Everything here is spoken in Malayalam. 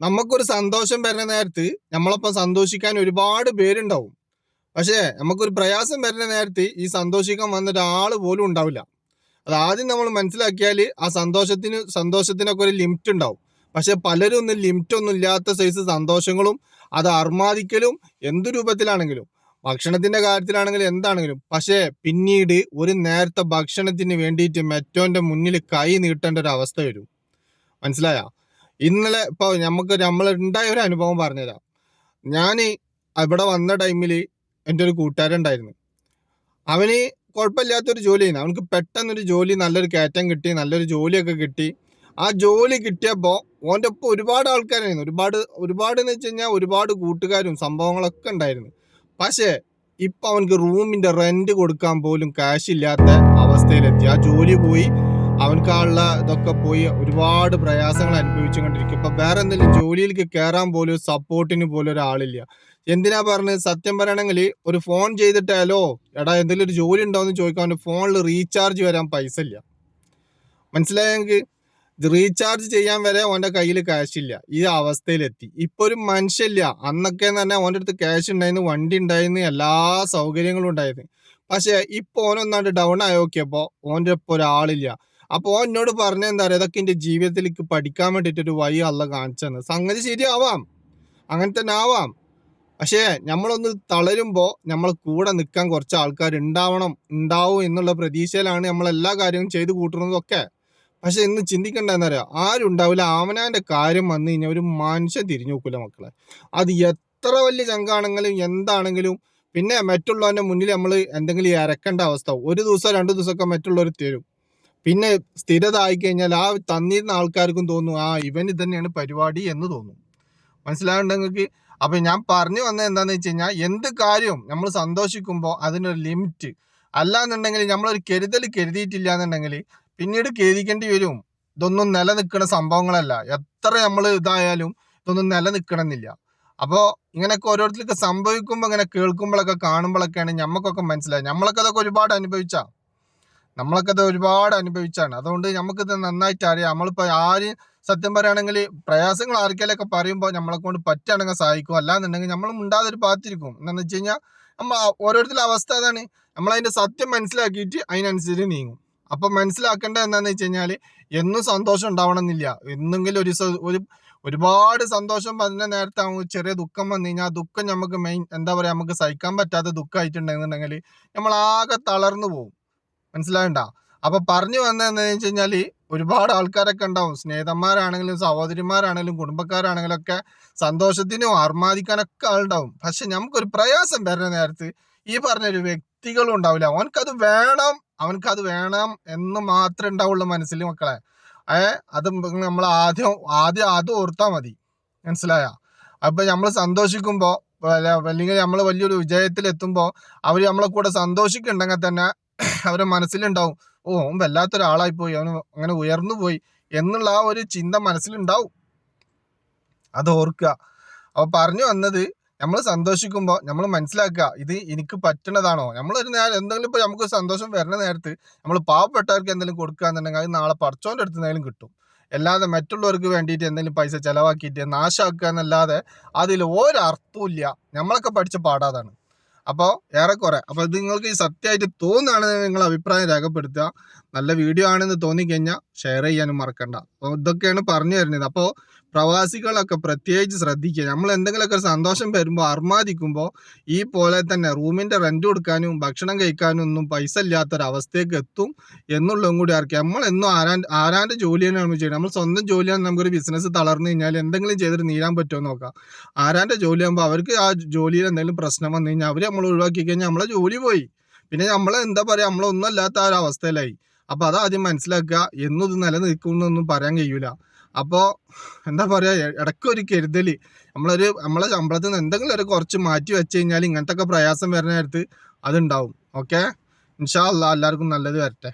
നമുക്കൊരു സന്തോഷം വരുന്ന നേരത്ത് നമ്മളൊപ്പം സന്തോഷിക്കാൻ ഒരുപാട് പേരുണ്ടാവും. പക്ഷേ നമുക്കൊരു പ്രയാസം വരുന്ന നേരത്ത് ഈ സന്തോഷിക്കാൻ വന്ന ഒരാൾ പോലും ഉണ്ടാവില്ല. അത് ആദ്യം നമ്മൾ മനസ്സിലാക്കിയാൽ ആ സന്തോഷത്തിന് സന്തോഷത്തിനൊക്കെ ഒരു ലിമിറ്റ് ഉണ്ടാവും. പക്ഷെ പലരും ഒന്നും ലിമിറ്റ് ഒന്നും ഇല്ലാത്ത സൈസ് സന്തോഷങ്ങളും അത് അർമാദിക്കലും എന്തു രൂപത്തിലാണെങ്കിലും ഭക്ഷണത്തിന്റെ കാര്യത്തിലാണെങ്കിലും എന്താണെങ്കിലും. പക്ഷേ പിന്നീട് ഒരു നേരത്തെ ഭക്ഷണത്തിന് വേണ്ടിയിട്ട് മെറ്റോന്റെ മുന്നിൽ കൈ നീട്ടേണ്ട ഒരു അവസ്ഥ വരും. മനസ്സിലായ? ഇന്നലെ ഇപ്പോൾ നമുക്ക് നമ്മൾ ഉണ്ടായ ഒരു അനുഭവം പറഞ്ഞുതരാം. ഞാൻ അവിടെ വന്ന ടൈമിൽ എന്റെ ഒരു കൂട്ടുകാരുണ്ടായിരുന്നു അവന് കുഴപ്പമില്ലാത്തൊരു ജോലി ചെയ്യുന്നു അവനക്ക് പെട്ടെന്നൊരു ജോലി നല്ലൊരു കയറ്റം കിട്ടി നല്ലൊരു ജോലിയൊക്കെ കിട്ടി. ആ ജോലി കിട്ടിയപ്പോൾ ഓന്റെ ഒപ്പം ഒരുപാട് ആൾക്കാരായിരുന്നു. ഒരുപാട് ഒരുപാട് എന്ന് വെച്ച് കഴിഞ്ഞാൽ ഒരുപാട് കൂട്ടുകാരും സംഭവങ്ങളൊക്കെ ഉണ്ടായിരുന്നു. പക്ഷേ ഇപ്പം അവനക്ക് റൂമിന്റെ റെന്റ് കൊടുക്കാൻ പോലും കാശ് ഇല്ലാത്ത അവസ്ഥയിലെത്തി. ആ ജോലി പോയി അവനക്കുള്ള ഇതൊക്കെ പോയി ഒരുപാട് പ്രയാസങ്ങൾ അനുഭവിച്ചുകൊണ്ടിരിക്കും ഇപ്പൊ വേറെ എന്തെങ്കിലും ജോലിയിലേക്ക് കയറാൻ പോലും സപ്പോർട്ടിന് പോലും ഒരാളില്ല. എന്തിനാ പറഞ്ഞത്? സത്യം പറയണമെങ്കിൽ ഒരു ഫോൺ ചെയ്തിട്ടാലോ എടാ എന്തെങ്കിലും ഒരു ജോലി ഉണ്ടോ എന്ന് ചോദിക്കാൻ ഫോണിൽ റീചാർജ് വരാൻ പൈസ ഇല്ല. മനസ്സിലായെങ്കിൽ റീചാർജ് ചെയ്യാൻ വരെ ഓന്റെ കയ്യിൽ ക്യാഷ് ഇല്ല. ഈ അവസ്ഥയിലെത്തി. ഇപ്പൊ ഒരു മനുഷ്യല്ല അന്നൊക്കെ തന്നെ ഓന്റെ അടുത്ത് ക്യാഷ് ഉണ്ടായിരുന്നു വണ്ടി ഉണ്ടായിരുന്നു എല്ലാ സൗകര്യങ്ങളും ഉണ്ടായിരുന്നു. പക്ഷേ ഇപ്പൊ ഓനൊന്നാണ്ട് ഡൗൺ ആയി നോക്കിയപ്പോൾ ഓന്റെ ഒപ്പം ഒരാളില്ല. അപ്പോൾ എന്നോട് പറഞ്ഞ എന്താ പറയുക ഇതൊക്കെ എന്റെ ജീവിതത്തിലേക്ക് പഠിക്കാൻ വേണ്ടിയിട്ടൊരു വഴി അല്ല കാണിച്ചെന്ന് സംഗതി ശരിയാവാം. അങ്ങനെ തന്നെ ആവാം. പക്ഷേ നമ്മളൊന്ന് തളരുമ്പോൾ നമ്മൾ കൂടെ നിൽക്കാൻ കുറച്ച് ആൾക്കാർ ഉണ്ടാവണം ഉണ്ടാവും എന്നുള്ള പ്രതീക്ഷയിലാണ് നമ്മൾ എല്ലാ കാര്യവും ചെയ്തു കൂട്ടുന്നതൊക്കെ പക്ഷെ ഇന്ന് ചിന്തിക്കേണ്ട എന്താ പറയുക ആരും ഉണ്ടാവില്ല. അവനാന്റെ കാര്യം വന്നു കഴിഞ്ഞാൽ ഒരു മനുഷ്യൻ തിരിഞ്ഞു നോക്കില്ല മക്കളെ. അത് എത്ര വലിയ ചങ്കാണെങ്കിലും എന്താണെങ്കിലും പിന്നെ മറ്റുള്ളവന്റെ മുന്നിൽ നമ്മൾ എന്തെങ്കിലും ഇരക്കേണ്ട അവസ്ഥ. ഒരു ദിവസം രണ്ട് ദിവസമൊക്കെ മറ്റുള്ളവർ തരും. പിന്നെ സ്ഥിരത ആയിക്കഴിഞ്ഞാൽ ആ തന്നിരുന്ന ആൾക്കാർക്കും തോന്നും ആ ഇവൻ ഇത് തന്നെയാണ് പരിപാടി എന്ന് തോന്നും. മനസ്സിലാവുണ്ട് നിങ്ങൾക്ക്? അപ്പം ഞാൻ പറഞ്ഞു വന്നത് എന്താണെന്ന് വെച്ച് കഴിഞ്ഞാൽ എന്ത് കാര്യവും നമ്മൾ സന്തോഷിക്കുമ്പോൾ അതിനൊരു ലിമിറ്റ്. അല്ലാന്നുണ്ടെങ്കിൽ നമ്മളൊരു കരുതൽ കരുതിയിട്ടില്ല എന്നുണ്ടെങ്കിൽ പിന്നീട് കരുതിക്കേണ്ടി വരും. ഇതൊന്നും നിലനിൽക്കുന്ന സംഭവങ്ങളല്ല. എത്ര നമ്മൾ ഇതായാലും ഇതൊന്നും നിലനിൽക്കണമെന്നില്ല. അപ്പോൾ ഇങ്ങനെയൊക്കെ ഓരോരുത്തർക്ക് സംഭവിക്കുമ്പോൾ ഇങ്ങനെ കേൾക്കുമ്പോഴൊക്കെ കാണുമ്പോഴൊക്കെയാണ് നമുക്കൊക്കെ മനസ്സിലായത്. നമ്മളൊക്കെ അതൊക്കെ ഒരുപാട് അനുഭവിച്ചാ. നമ്മളൊക്കെ അത് ഒരുപാട് അനുഭവിച്ചാണ്. അതുകൊണ്ട് നമുക്കിത് നന്നായിട്ട് അറിയാം. നമ്മളിപ്പോൾ ആര് സത്യം പറയുകയാണെങ്കിൽ പ്രയാസങ്ങൾ ആർക്കെങ്കിലൊക്കെ പറയുമ്പോൾ നമ്മളെ കൊണ്ട് പറ്റുകയാണെങ്കിൽ സഹായിക്കും. അല്ലാന്നുണ്ടെങ്കിൽ നമ്മൾ ഉണ്ടാതൊരു പാത്തിരിക്കും. എന്താണെന്ന് വെച്ച് കഴിഞ്ഞാൽ നമ്മൾ ഓരോരുത്തരുടെ അവസ്ഥ അതാണ്. നമ്മളതിന്റെ സത്യം മനസ്സിലാക്കിയിട്ട് അതിനനുസരിച്ച് നീങ്ങും. അപ്പം മനസ്സിലാക്കേണ്ടത് എന്താണെന്ന് വെച്ച് കഴിഞ്ഞാൽ എന്നും സന്തോഷം ഉണ്ടാവണമെന്നില്ല. എന്നെങ്കിലും ഒരു ഒരു ഒരുപാട് സന്തോഷം അതിന്റെ നേരത്തെ ചെറിയ ദുഃഖം വന്നു കഴിഞ്ഞാൽ ദുഃഖം നമുക്ക് മെയിൻ എന്താ പറയുക നമുക്ക് സഹിക്കാൻ പറ്റാത്ത ദുഃഖമായിട്ടുണ്ടെന്നുണ്ടെങ്കിൽ നമ്മൾ ആകെ തളർന്നു പോകും മനസ്സിലായണ്ട അപ്പൊ പറഞ്ഞു വന്നതെന്ന് വെച്ച് കഴിഞ്ഞാൽ ഒരുപാട് ആൾക്കാരൊക്കെ ഉണ്ടാവും. സ്നേഹിതന്മാരാണെങ്കിലും സഹോദരിമാരാണെങ്കിലും കുടുംബക്കാരാണെങ്കിലും ഒക്കെ സന്തോഷത്തിനും ആർമാദിക്കാനൊക്കെ ആളുണ്ടാവും. പക്ഷെ നമുക്കൊരു പ്രയാസം വരുന്ന നേരത്ത് ഈ പറഞ്ഞൊരു വ്യക്തികളും ഉണ്ടാവില്ല. അവനക്കത് വേണം. അവനക്കത് വേണം എന്ന് മാത്രമേ ഉണ്ടാവുള്ളൂ മനസ്സിൽ മക്കളെ. ഏ അത് നമ്മൾ ആദ്യം ആദ്യം അത് ഓർത്താൽ മതി. മനസ്സിലായ? അപ്പൊ നമ്മൾ സന്തോഷിക്കുമ്പോൾ അല്ലെങ്കിൽ നമ്മൾ വലിയൊരു വിജയത്തിൽ എത്തുമ്പോൾ അവർ നമ്മളെ കൂടെ സന്തോഷിക്കുന്നുണ്ടെങ്കിൽ തന്നെ അവരുടെ മനസ്സിലുണ്ടാവും ഓ അവൻ വല്ലാത്തൊരാളായി പോയി അവന് അങ്ങനെ ഉയർന്നു പോയി എന്നുള്ള ആ ഒരു ചിന്ത മനസ്സിലുണ്ടാവും. അത് ഓർക്കുക. അപ്പോൾ പറഞ്ഞു വന്നത് നമ്മൾ സന്തോഷിക്കുമ്പോൾ നമ്മൾ മനസ്സിലാക്കുക ഇത് എനിക്ക് പറ്റണതാണോ? നമ്മളൊരു നേരം എന്തെങ്കിലും ഇപ്പോൾ നമുക്ക് സന്തോഷം വരുന്ന നേരത്ത് നമ്മൾ പാവപ്പെട്ടവർക്ക് എന്തെങ്കിലും കൊടുക്കുക എന്നുണ്ടെങ്കിൽ അത് നാളെ പറിച്ചോന്റെ അടുത്ത് എന്തെങ്കിലും കിട്ടും. അല്ലാതെ മറ്റുള്ളവർക്ക് വേണ്ടിയിട്ട് എന്തെങ്കിലും പൈസ ചിലവാക്കിയിട്ട് നാശാക്കുക എന്നല്ലാതെ അതിൽ ഒരർത്ഥവും ഇല്ല നമ്മളൊക്കെ പഠിച്ച പാടാതാണ് അപ്പോൾ ഏറെക്കുറെ. അപ്പോൾ ഇത് നിങ്ങൾക്ക് ഈ സത്യമായിട്ട് തോന്നുകയാണ് നിങ്ങൾ അഭിപ്രായം രേഖപ്പെടുത്തുക. നല്ല വീഡിയോ ആണെന്ന് തോന്നിക്കഴിഞ്ഞാൽ ഷെയർ ചെയ്യാനും മറക്കണ്ട. അപ്പോൾ ഇതൊക്കെയാണ് പറഞ്ഞു തരുന്നത്. അപ്പോൾ പ്രവാസികളൊക്കെ പ്രത്യേകിച്ച് ശ്രദ്ധിക്കുക. നമ്മൾ എന്തെങ്കിലുമൊക്കെ സന്തോഷം വരുമ്പോൾ അർമാദിക്കുമ്പോൾ ഈ പോലെ തന്നെ റൂമിന്റെ റെന്റ് കൊടുക്കാനും ഭക്ഷണം കഴിക്കാനും ഒന്നും പൈസ ഇല്ലാത്തൊരവസ്ഥയ്ക്ക് എത്തും എന്നുള്ളതും കൂടി അറിയിക്കുക നമ്മൾ എന്നും ആരാൻ ആരാന്റെ ജോലി തന്നെയാണ് ചെയ്യുന്നത്. നമ്മൾ സ്വന്തം ജോലിയാണ് നമുക്കൊരു ബിസിനസ് തളർന്നു കഴിഞ്ഞാൽ എന്തെങ്കിലും ചെയ്തിട്ട് നീരാൻ പറ്റുമോ നോക്കാം. ആരാന്റെ ജോലി ആകുമ്പോൾ അവർക്ക് ആ ജോലിയിൽ എന്തെങ്കിലും പ്രശ്നം വന്നു കഴിഞ്ഞാൽ അവർ നമ്മൾ ഒഴിവാക്കി കഴിഞ്ഞാൽ നമ്മളെ ജോലി പോയി. പിന്നെ നമ്മൾ എന്താ പറയുക? നമ്മളൊന്നും അല്ലാത്ത ആ ഒരു അവസ്ഥയിലായി. അപ്പോൾ അതാദ്യം മനസ്സിലാക്കുക. എന്നും ഇത് നിലനിൽക്കുന്നൊന്നും പറയാൻ കഴിയൂല. അപ്പോൾ എന്താ പറയുക ഇടയ്ക്ക് ഒരു കരുതൽ നമ്മളൊരു നമ്മളെ ശമ്പളത്തിൽ നിന്ന് എന്തെങ്കിലും ഒരു കുറച്ച് മാറ്റി വെച്ച് കഴിഞ്ഞാൽ ഇങ്ങനത്തെ ഒക്കെ പ്രയാസം വരുന്ന നേരത്ത് അതുണ്ടാവും. ഓക്കെ? ഇൻഷാ അല്ലാ എല്ലാവർക്കും നല്ലത് വരട്ടെ.